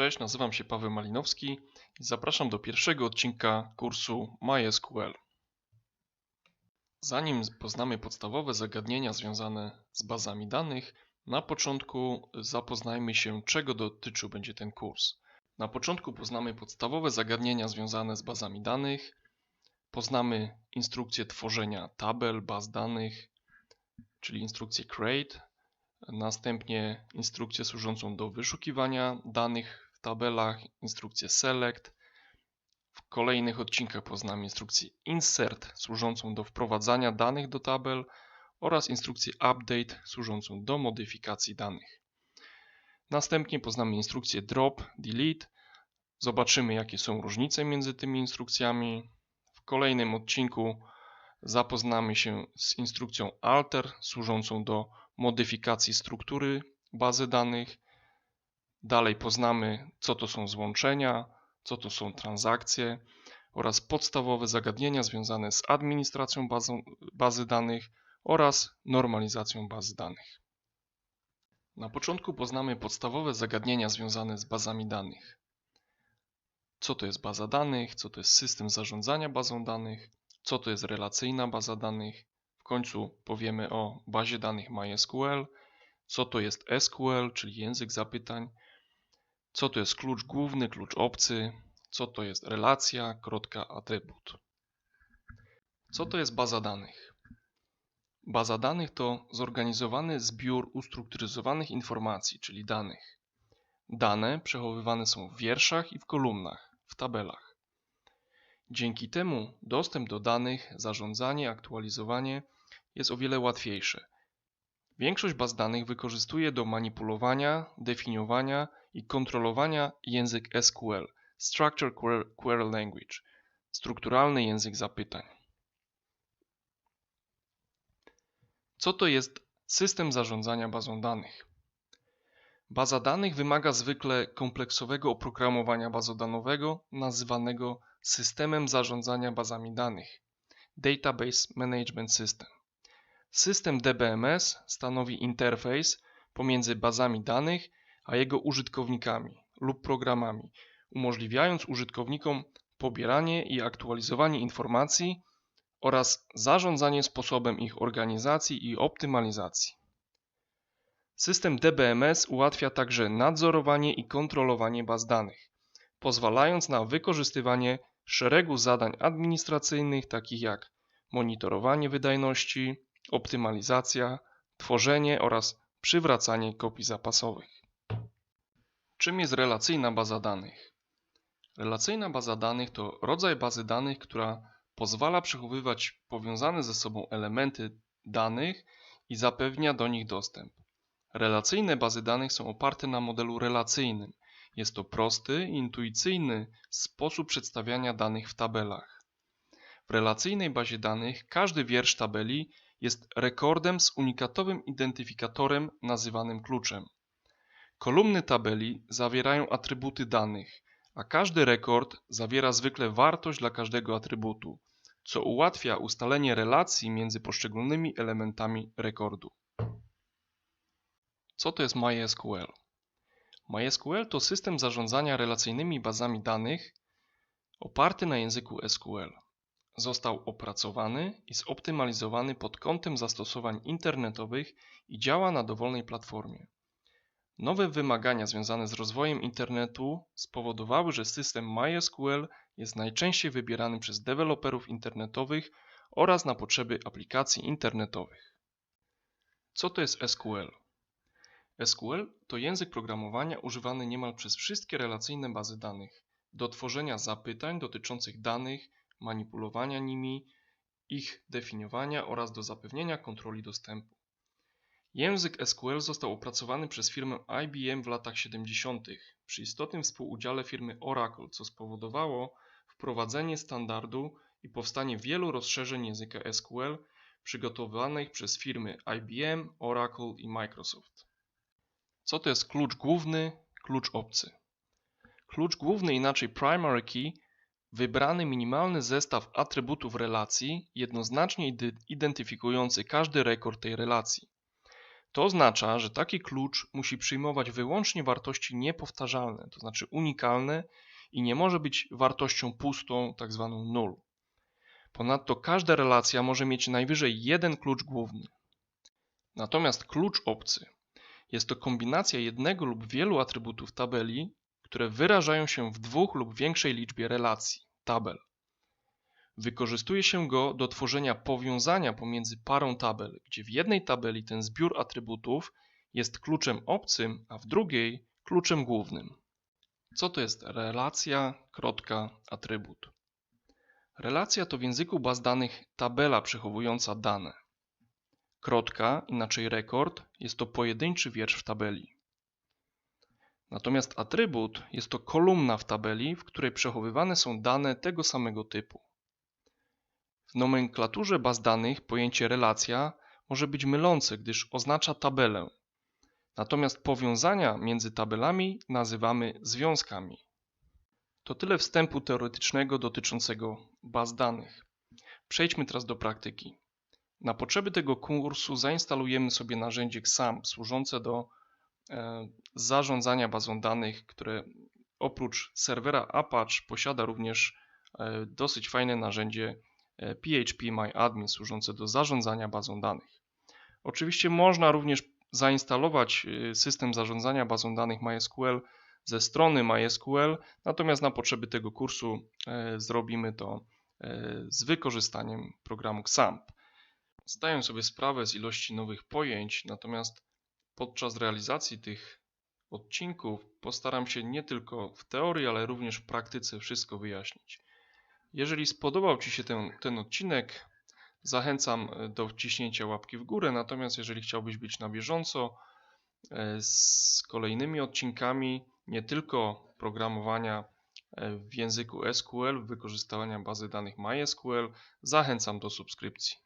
Cześć, nazywam się Paweł Malinowski i zapraszam do pierwszego odcinka kursu MySQL. Zanim poznamy podstawowe zagadnienia związane z bazami danych, na początku zapoznajmy się, czego dotyczył będzie ten kurs. Na początku poznamy podstawowe zagadnienia związane z bazami danych, poznamy instrukcję tworzenia tabel, baz danych, czyli instrukcję create, następnie instrukcję służącą do wyszukiwania danych tabelach, instrukcję select. W kolejnych odcinkach poznamy instrukcję insert służącą do wprowadzania danych do tabel oraz instrukcję update służącą do modyfikacji danych. Następnie poznamy instrukcję drop, delete. Zobaczymy jakie są różnice między tymi instrukcjami. W kolejnym odcinku zapoznamy się z instrukcją alter służącą do modyfikacji struktury bazy danych. Dalej poznamy, co to są złączenia, co to są transakcje oraz podstawowe zagadnienia związane z administracją bazą, bazy danych oraz normalizacją bazy danych. Na początku poznamy podstawowe zagadnienia związane z bazami danych. Co to jest baza danych, co to jest system zarządzania bazą danych, co to jest relacyjna baza danych, końcu powiemy o bazie danych MySQL, co to jest SQL, czyli język zapytań, co to jest klucz główny, klucz obcy, co to jest relacja, krotka, atrybut. Co to jest baza danych? Baza danych to zorganizowany zbiór ustrukturyzowanych informacji, czyli danych. Dane przechowywane są w wierszach i w kolumnach, w tabelach. Dzięki temu dostęp do danych, zarządzanie, aktualizowanie jest o wiele łatwiejsze. Większość baz danych wykorzystuje do manipulowania, definiowania i kontrolowania język SQL Structured Query Language strukturalny język zapytań. Co to jest system zarządzania bazą danych? Baza danych wymaga zwykle kompleksowego oprogramowania bazodanowego nazywanego systemem zarządzania bazami danych Database Management System. System DBMS stanowi interfejs pomiędzy bazami danych a jego użytkownikami lub programami, umożliwiając użytkownikom pobieranie i aktualizowanie informacji oraz zarządzanie sposobem ich organizacji i optymalizacji. System DBMS ułatwia także nadzorowanie i kontrolowanie baz danych, pozwalając na wykorzystywanie szeregu zadań administracyjnych takich jak monitorowanie wydajności, optymalizacja, tworzenie oraz przywracanie kopii zapasowych. Czym jest relacyjna baza danych? Relacyjna baza danych to rodzaj bazy danych, która pozwala przechowywać powiązane ze sobą elementy danych i zapewnia do nich dostęp. Relacyjne bazy danych są oparte na modelu relacyjnym. Jest to prosty, intuicyjny sposób przedstawiania danych w tabelach. W relacyjnej bazie danych każdy wiersz tabeli jest rekordem z unikatowym identyfikatorem nazywanym kluczem. Kolumny tabeli zawierają atrybuty danych, a każdy rekord zawiera zwykle wartość dla każdego atrybutu, co ułatwia ustalenie relacji między poszczególnymi elementami rekordu. Co to jest MySQL? MySQL to system zarządzania relacyjnymi bazami danych oparty na języku SQL został opracowany i zoptymalizowany pod kątem zastosowań internetowych i działa na dowolnej platformie. Nowe wymagania związane z rozwojem internetu spowodowały, że system MySQL jest najczęściej wybierany przez deweloperów internetowych oraz na potrzeby aplikacji internetowych. Co to jest SQL? SQL to język programowania używany niemal przez wszystkie relacyjne bazy danych do tworzenia zapytań dotyczących danych manipulowania nimi, ich definiowania oraz do zapewnienia kontroli dostępu. Język SQL został opracowany przez firmę IBM w latach 70. przy istotnym współudziale firmy Oracle, co spowodowało wprowadzenie standardu i powstanie wielu rozszerzeń języka SQL przygotowanych przez firmy IBM, Oracle i Microsoft. Co to jest klucz główny, klucz obcy? Klucz główny, inaczej primary key, Wybrany minimalny zestaw atrybutów relacji jednoznacznie identyfikujący każdy rekord tej relacji. To oznacza, że taki klucz musi przyjmować wyłącznie wartości niepowtarzalne, to znaczy unikalne i nie może być wartością pustą, tak zwaną null. Ponadto każda relacja może mieć najwyżej jeden klucz główny. Natomiast klucz obcy jest to kombinacja jednego lub wielu atrybutów tabeli, które wyrażają się w dwóch lub większej liczbie relacji tabel. Wykorzystuje się go do tworzenia powiązania pomiędzy parą tabel, gdzie w jednej tabeli ten zbiór atrybutów jest kluczem obcym, a w drugiej kluczem głównym. Co to jest relacja, krotka, atrybut? Relacja to w języku baz danych tabela przechowująca dane. Krotka, inaczej rekord, jest to pojedynczy wiersz w tabeli. Natomiast atrybut jest to kolumna w tabeli, w której przechowywane są dane tego samego typu. W nomenklaturze baz danych pojęcie relacja może być mylące, gdyż oznacza tabelę. Natomiast powiązania między tabelami nazywamy związkami. To tyle wstępu teoretycznego dotyczącego baz danych. Przejdźmy teraz do praktyki. Na potrzeby tego kursu zainstalujemy sobie narzędzie XAMPP służące do e, zarządzania bazą danych, które oprócz serwera Apache posiada również e, dosyć fajne narzędzie e, phpMyAdmin służące do zarządzania bazą danych. Oczywiście można również zainstalować e, system zarządzania bazą danych MySQL ze strony MySQL, natomiast na potrzeby tego kursu e, zrobimy to e, z wykorzystaniem programu XAMPP. Zdaję sobie sprawę z ilości nowych pojęć, natomiast podczas realizacji tych odcinków postaram się nie tylko w teorii, ale również w praktyce wszystko wyjaśnić. Jeżeli spodobał Ci się ten, ten odcinek, zachęcam e, do wciśnięcia łapki w górę, natomiast jeżeli chciałbyś być na bieżąco z kolejnymi odcinkami, nie tylko programowania w języku SQL, wykorzystywania bazy danych MySQL, zachęcam do subskrypcji.